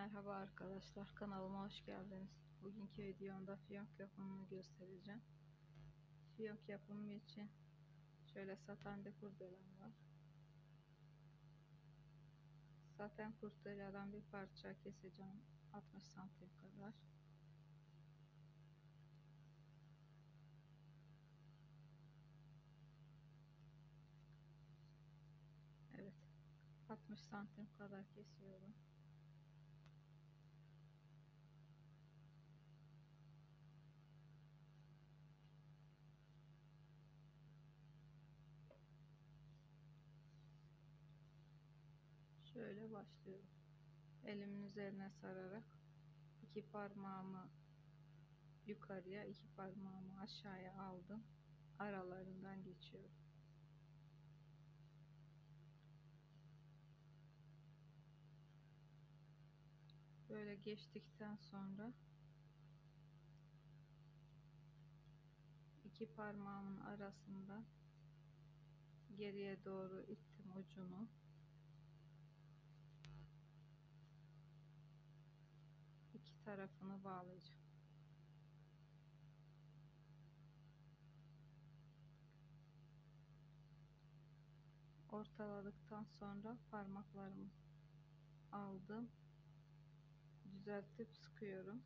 Merhaba arkadaşlar kanalıma hoş geldiniz. Bugünkü videomda fiyonk yapımını göstereceğim. Fiyonk yapımı için şöyle saten bir kurdelem var. Saten kurdeladan bir parça keseceğim 60 santim kadar. Evet 60 santim kadar kesiyorum. Şöyle başlıyorum. Elimin üzerine sararak iki parmağımı yukarıya, iki parmağımı aşağıya aldım. Aralarından geçiyorum. Böyle geçtikten sonra iki parmağımın arasında geriye doğru ittim ucunu. iki tarafını bağlayacağım. Ortaladıktan sonra parmaklarımı aldım. Düzeltip sıkıyorum.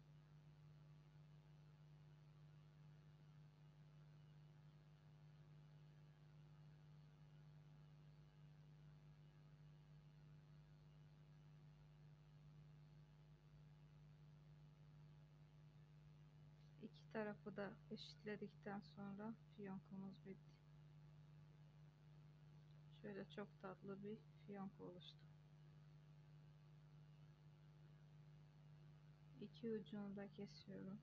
iki tarafı da eşitledikten sonra fiyonkumuz bitti. Şöyle çok tatlı bir fiyonk oluştu. İki ucunu da kesiyorum.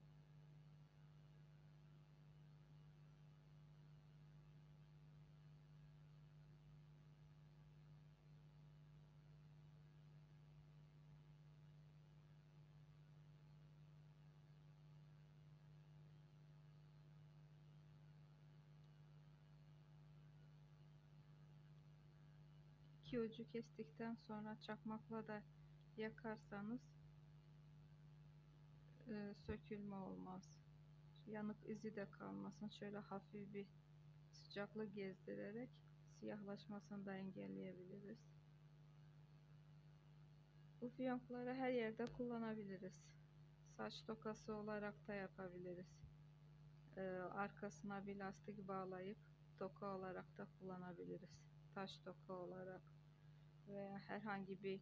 İki ucu kestikten sonra çakmakla da yakarsanız e, sökülme olmaz. Yanık izi de kalmasın. Şöyle hafif bir sıcaklık gezdirerek siyahlaşmasını da engelleyebiliriz. Bu fiyonkları her yerde kullanabiliriz. Saç tokası olarak da yapabiliriz. Ee, arkasına bir lastik bağlayıp toka olarak da kullanabiliriz taş toka olarak veya herhangi bir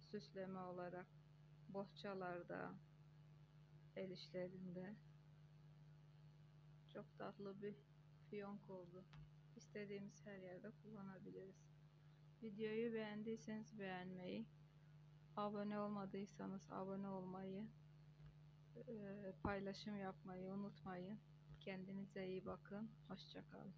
süsleme olarak bohçalarda el işlerinde çok tatlı bir fiyonk oldu. İstediğimiz her yerde kullanabiliriz. Videoyu beğendiyseniz beğenmeyi, abone olmadıysanız abone olmayı, paylaşım yapmayı unutmayın. Kendinize iyi bakın. Hoşçakalın.